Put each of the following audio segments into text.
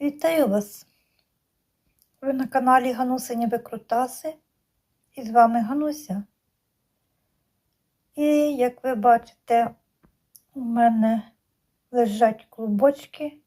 Вітаю вас! Ви на каналі Ганусині Викрутаси і з вами Гануся. І як ви бачите, у мене лежать клубочки.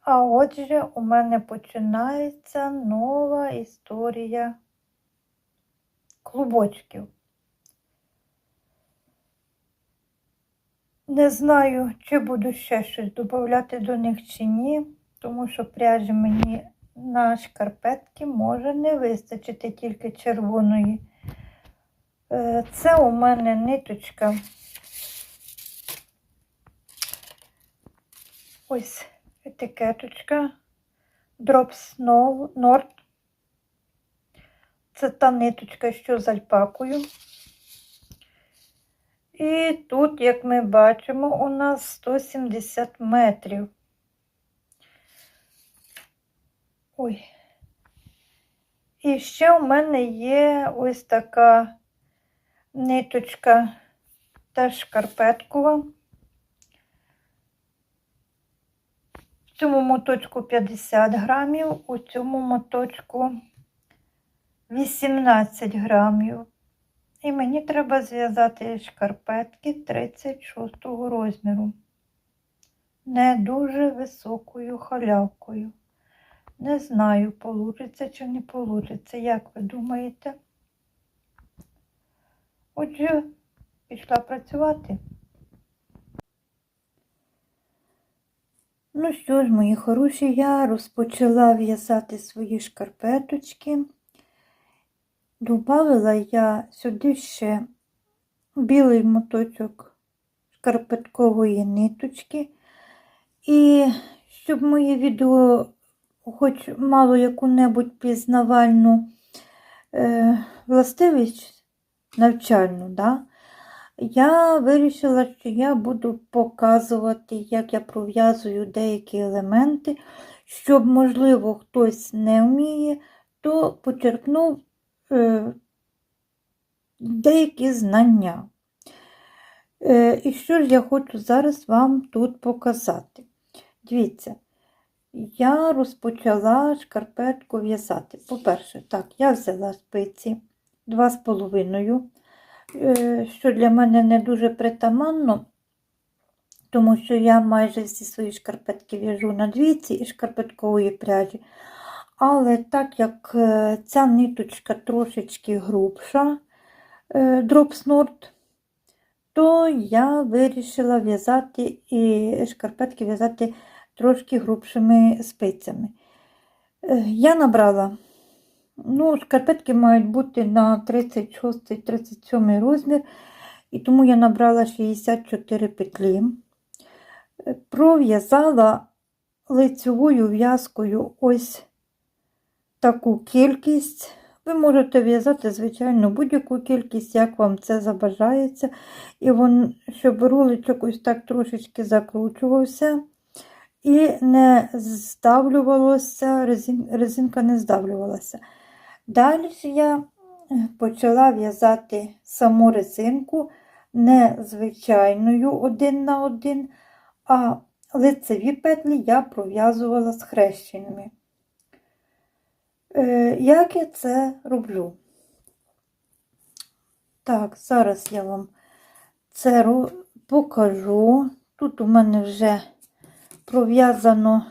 А отже, у мене починається нова історія клубочків. Не знаю, чи буду ще щось додати до них чи ні, тому що пряжі мені на шкарпетки може не вистачити тільки червоної. Е, Це у мене ниточка. Ось етикеточка Drops Nord. Це та ниточка, що з альпакою. І тут, як ми бачимо, у нас 170 метрів. Ой. І ще у мене є ось така ниточка теж шкарпеткова. В цьому моточку 50 грамів, у цьому моточку 18 грамів. І мені треба зв'язати шкарпетки 36 розміру. Не дуже високою халявкою. Не знаю, получиться чи не получиться. Як ви думаєте? Отже, пішла працювати. Ну що ж, мої хороші, я розпочала в'язати свої шкарпеточки. Добавила я сюди ще білий моточок шкарпеткової ниточки. І щоб моє відео хоч мало яку-небудь пізнавальну е, властивість навчальну, да, я вирішила, що я буду показувати, як я пров'язую деякі елементи, щоб, можливо, хтось не вміє, то почерпнув деякі знання. Е, і що ж я хочу зараз вам тут показати? Дивіться, я розпочала шкарпетку в'язати. По-перше, так, я взяла спиці 2,5, е, що для мене не дуже притаманно, тому що я майже всі свої шкарпетки в'яжу на двійці і шкарпеткової пряжі. Але так як е, ця ниточка трошечки грубша, дропснорт, то я вирішила в'язати і шкарпетки в'язати трошки грубшими спицями. Е, Я набрала, ну, шкарпетки мають бути на 36-37 розмір, і тому я набрала 64 петлі. Е, Пров'язала лицевою в'язкою ось таку кількість. Ви можете в'язати, звичайно, будь-яку кількість, як вам це забажається. І вон, щоб руличок ось так трошечки закручувався і не здавлювалося, резин, резинка не здавлювалася. Далі я почала в'язати саму резинку не звичайною один на один, а лицеві петлі я пров'язувала схрещеними. Е, Як я це роблю? Так, зараз я вам це покажу. Тут у мене вже пров'язано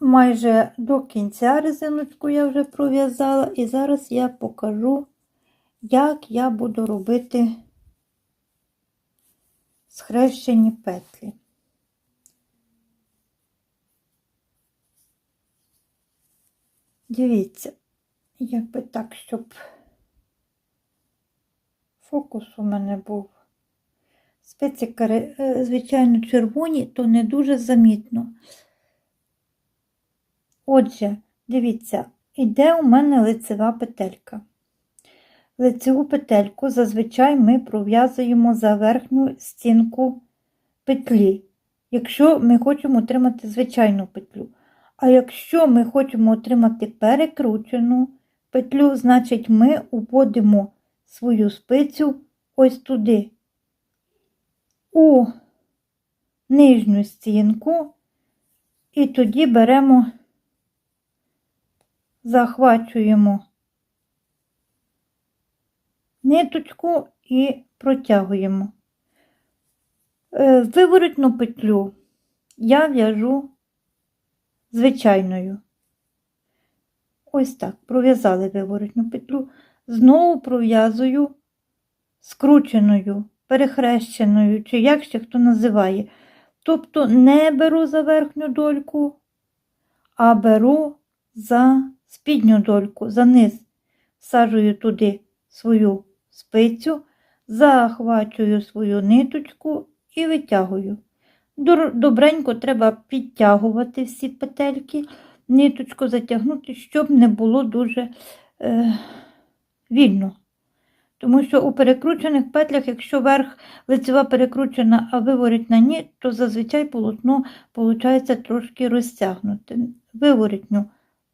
майже до кінця резиночку я вже пров'язала, і зараз я покажу, як я буду робити схрещені петлі. Дивіться, якби так, щоб фокус у мене був. Спиці, кари- е, звичайно, червоні, то не дуже замітно. Отже, дивіться, іде у мене лицева петелька. Лицеву петельку зазвичай ми пров'язуємо за верхню стінку петлі, якщо ми хочемо отримати звичайну петлю. А якщо ми хочемо отримати перекручену петлю, значить ми уводимо свою спицю ось туди, у нижню стінку, і тоді беремо, захвачуємо ниточку і протягуємо. Е, Виворотну петлю я в'яжу звичайною. Ось так, пров'язали виворотну петлю, знову пров'язую скрученою, перехрещеною, чи як ще хто називає. Тобто не беру за верхню дольку, а беру за спідню дольку, за низ, всаджую туди свою спицю, захвачую свою ниточку і витягую. Добренько треба підтягувати всі петельки, ниточку затягнути, щоб не було дуже е, вільно. Тому що у перекручених петлях, якщо верх лицева перекручена, а виворітна ні, то зазвичай полотно виходить трошки розтягнуте. Виворітню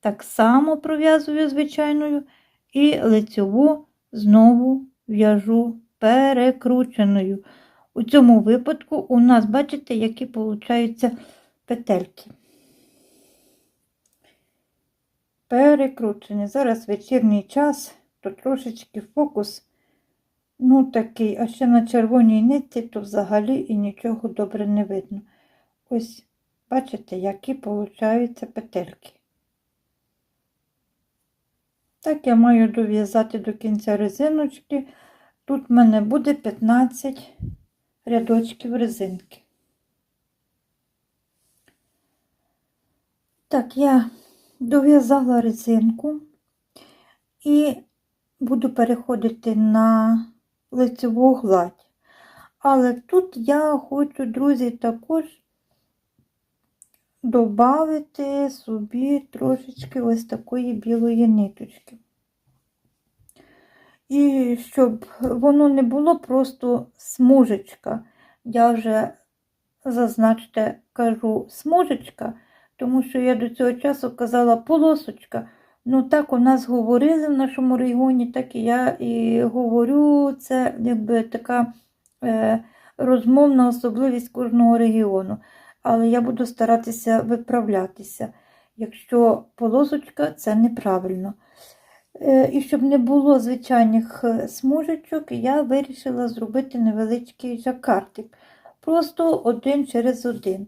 так само пров'язую звичайною, і лицеву знову в'яжу перекрученою. У цьому випадку у нас, бачите, які получаються петельки. Перекручені. Зараз вечірній час, то трошечки фокус, ну такий, а ще на червоній нитці, то взагалі і нічого добре не видно. Ось, бачите, які получаються петельки. Так, я маю дов'язати до кінця резиночки. Тут в мене буде 15 рядочків резинки. Так, я дов'язала резинку і буду переходити на лицеву гладь. Але тут я хочу, друзі, також додати собі трошечки ось такої білої ниточки. І щоб воно не було просто смужечка. Я вже, зазначте, кажу смужечка, тому що я до цього часу казала полосочка. Ну, так у нас говорили в нашому регіоні, так і я і говорю, це якби така е, розмовна особливість кожного регіону. Але я буду старатися виправлятися, якщо полосочка це неправильно. Е, І щоб не було звичайних е, смужечок, я вирішила зробити невеличкий жакартик. Просто один через один.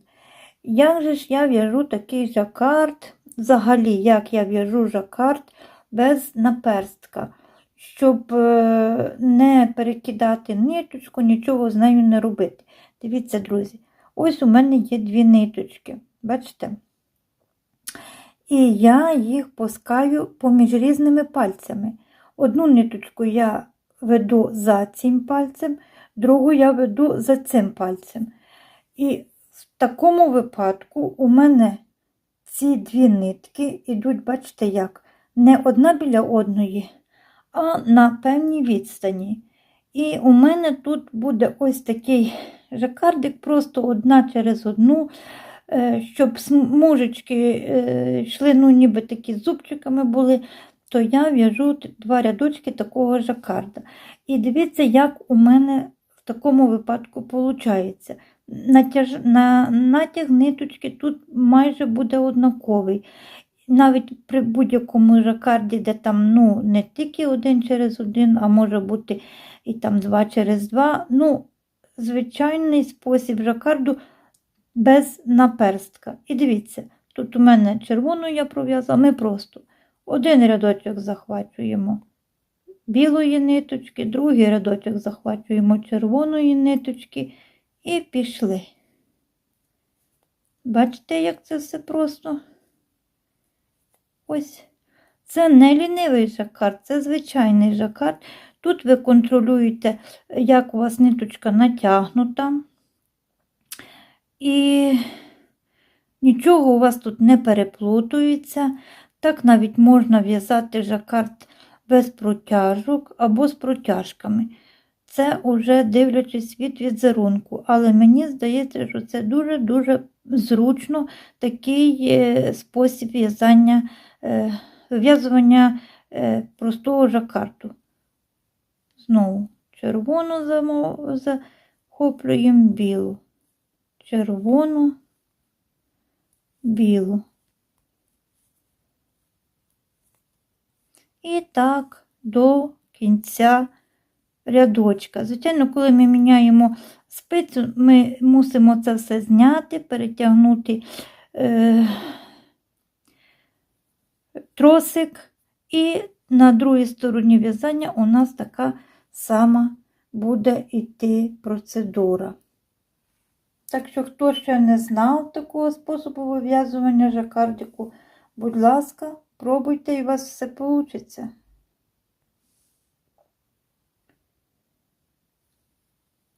Як же ж я в'яжу такий жакард, взагалі, як я в'яжу жакард без наперстка, щоб е, не перекидати ниточку, нічого з нею не робити. Дивіться, друзі, ось у мене є дві ниточки. Бачите? І я їх пускаю поміж різними пальцями. Одну ниточку я веду за цим пальцем, другу я веду за цим пальцем. І в такому випадку у мене ці дві нитки йдуть, бачите, як, не одна біля одної, а на певній відстані. І у мене тут буде ось такий жакардик, просто одна через одну, е, щоб смужечки е, йшли, ну, ніби такі зубчиками були, то я в'яжу два рядочки такого жакарда. І дивіться, як у мене в такому випадку виходить. Натяж... На... Натяг ниточки тут майже буде однаковий. Навіть при будь-якому жакарді, де там ну, не тільки один через один, а може бути і там два через два. Ну, звичайний спосіб жакарду без наперстка. І дивіться, тут у мене червону я пров'язала, ми просто один рядочок захвачуємо білої ниточки, другий рядочок захвачуємо червоної ниточки і пішли. Бачите, як це все просто? Ось. Це не лінивий жакард, це звичайний жакард. Тут ви контролюєте, як у вас ниточка натягнута. І нічого у вас тут не переплутується. Так навіть можна в'язати жакард без протяжок або з протяжками. Це вже дивлячись від візерунку. Але мені здається, що це дуже-дуже зручно такий е, спосіб в'язання, е, в'язування е, простого жакарду. Знову червону захоплюємо білу. Червону, білу. І так до кінця рядочка. Звичайно, коли ми міняємо спицю, ми мусимо це все зняти, перетягнути е, тросик, і на другій стороні в'язання у нас така сама буде йти процедура. Так що, хто ще не знав такого способу вив'язування жакардику, будь ласка, пробуйте і у вас все вийде.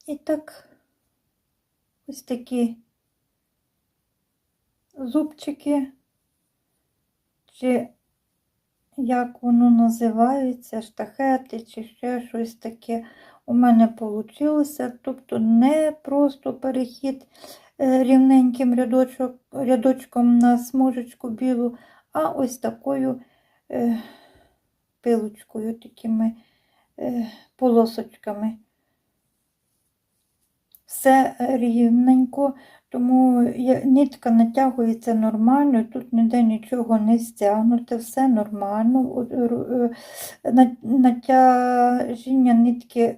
І так, ось такі зубчики, чи як воно називається, штахети, чи ще щось таке у мене вийшло. Тобто не просто перехід е, рівненьким рядочок, рядочком на смужечку білу, а ось такою е, пилочкою, такими е, полосочками. Все рівненько, тому нитка натягується нормально, тут ніде нічого не стягнуте, все нормально. Е, Натяжіння нитки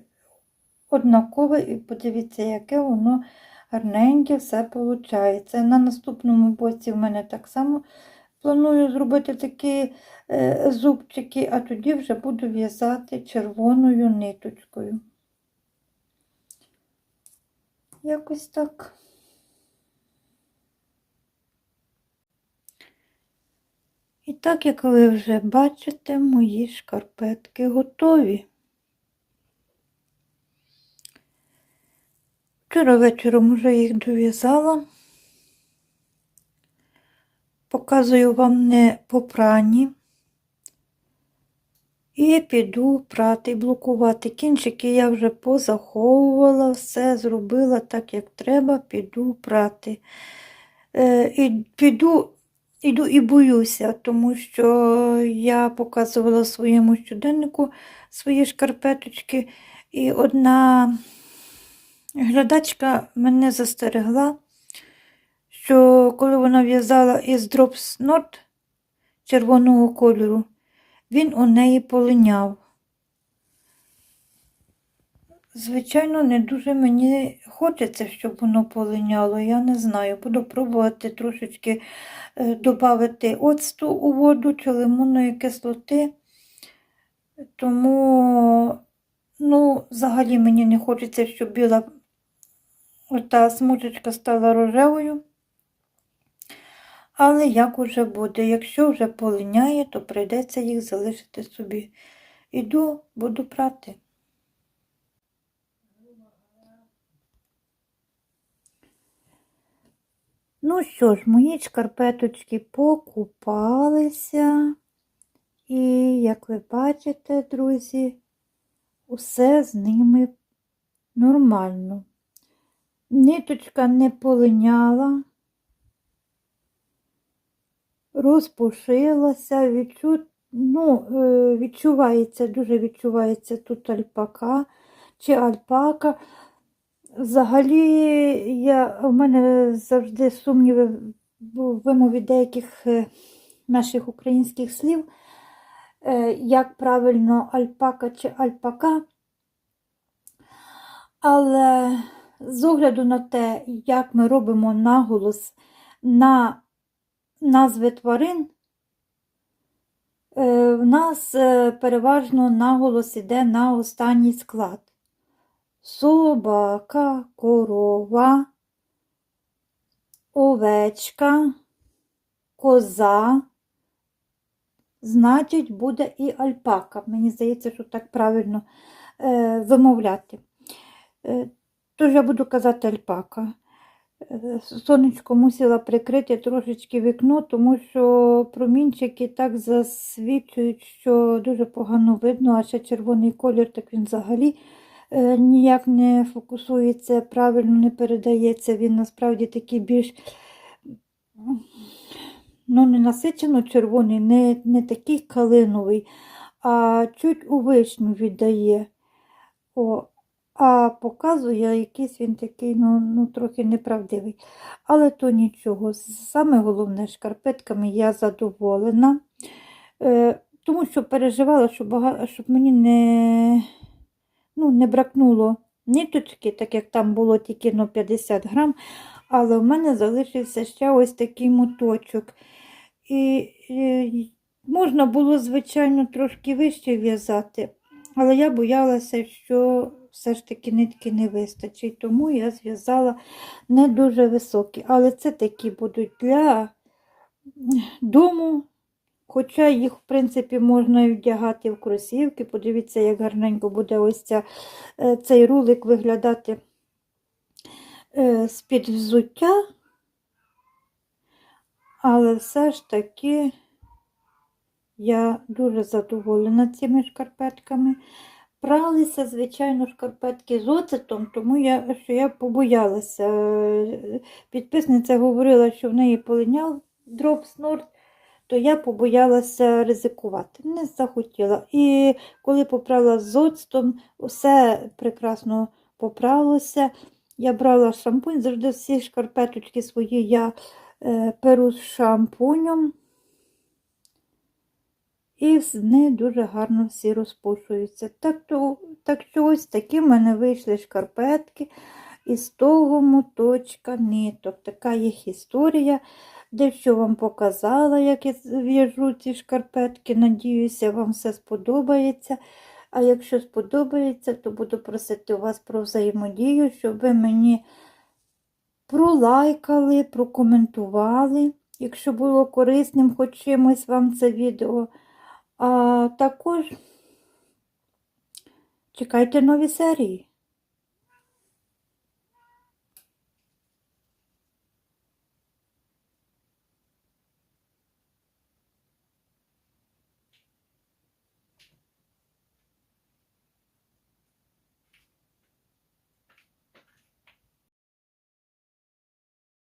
однакове, і подивіться, яке воно гарненьке все виходить. На наступному боці в мене так само планую зробити такі е, зубчики, а тоді вже буду в'язати червоною ниточкою. Якось так. І так, як ви вже бачите, мої шкарпетки готові. Вчора вечором вже їх дов'язала. Показую вам не попрані. І піду прати і блокувати. Кінчики я вже позаховувала, все зробила так, як треба, піду прати. Е, і піду, іду і боюся, тому що я показувала своєму щоденнику свої шкарпеточки, і одна глядачка мене застерегла, що коли вона в'язала із Drops Knot червоного кольору, він у неї полиняв. Звичайно, не дуже мені хочеться, щоб воно полиняло. Я не знаю. Буду пробувати трошечки додати оцту у воду чи лимонної кислоти. Тому, ну, взагалі мені не хочеться, щоб біла ота смужечка стала рожевою. Але як уже буде, якщо вже полиняє, то прийдеться їх залишити собі. Іду, буду прати. Ну що ж, мої шкарпеточки покупалися. І, як ви бачите, друзі, усе з ними нормально. Ниточка не полиняла розпушилася, відчу... ну, е, відчувається, дуже відчувається тут альпака чи альпака. Взагалі, я, у мене завжди сумніви в вимові деяких е, наших українських слів, е, як правильно альпака чи альпака. Але з огляду на те, як ми робимо наголос на назви тварин, е, в нас е, переважно наголос іде на останній склад. Собака, корова, овечка, коза, значить, буде і альпака. Мені здається, що так правильно е, вимовляти. Тож я буду казати альпака. Сонечко мусила прикрити трошечки вікно, тому що промінчики так засвічують, що дуже погано видно, а ще червоний колір, так він взагалі е, ніяк не фокусується, правильно не передається. Він насправді такий більш ну, не насичено червоний, не, не такий калиновий, а чуть у вишню віддає. О, а показує якийсь він такий, ну, ну, трохи неправдивий. Але то нічого. Саме головне, шкарпетками я задоволена. Е, тому що переживала, щоб, бага... щоб мені не, ну, не бракнуло ниточки, так як там було тільки ну, 50 грам, але в мене залишився ще ось такий моточок. І, і можна було, звичайно, трошки вище в'язати, але я боялася, що все ж таки нитки не вистачить, тому я зв'язала не дуже високі. Але це такі будуть для дому. Хоча їх, в принципі, можна вдягати в кросівки. Подивіться, як гарненько буде ось ця, е, цей рулик виглядати е, з-під взуття. Але все ж таки я дуже задоволена цими шкарпетками. Пралися, звичайно, шкарпетки з оцетом, тому я, що я побоялася. Е, Підписниця говорила, що в неї полиняв дроп снорт, то я побоялася ризикувати. Не захотіла. І коли попрала з оцтом, все прекрасно поправилося. Я брала шампунь, завжди всі шкарпеточки свої я е, перу з шампунем. І вони дуже гарно всі розпушуються. Так, то, так що ось такі в мене вийшли шкарпетки із того моточка ниток. Така їх історія. Дещо вам показала, як я в'яжу ці шкарпетки. Надіюся, вам все сподобається. А якщо сподобається, то буду просити у вас про взаємодію, щоб ви мені пролайкали, прокоментували, якщо було корисним хоч чимось вам це відео. А також чекайте нові серії.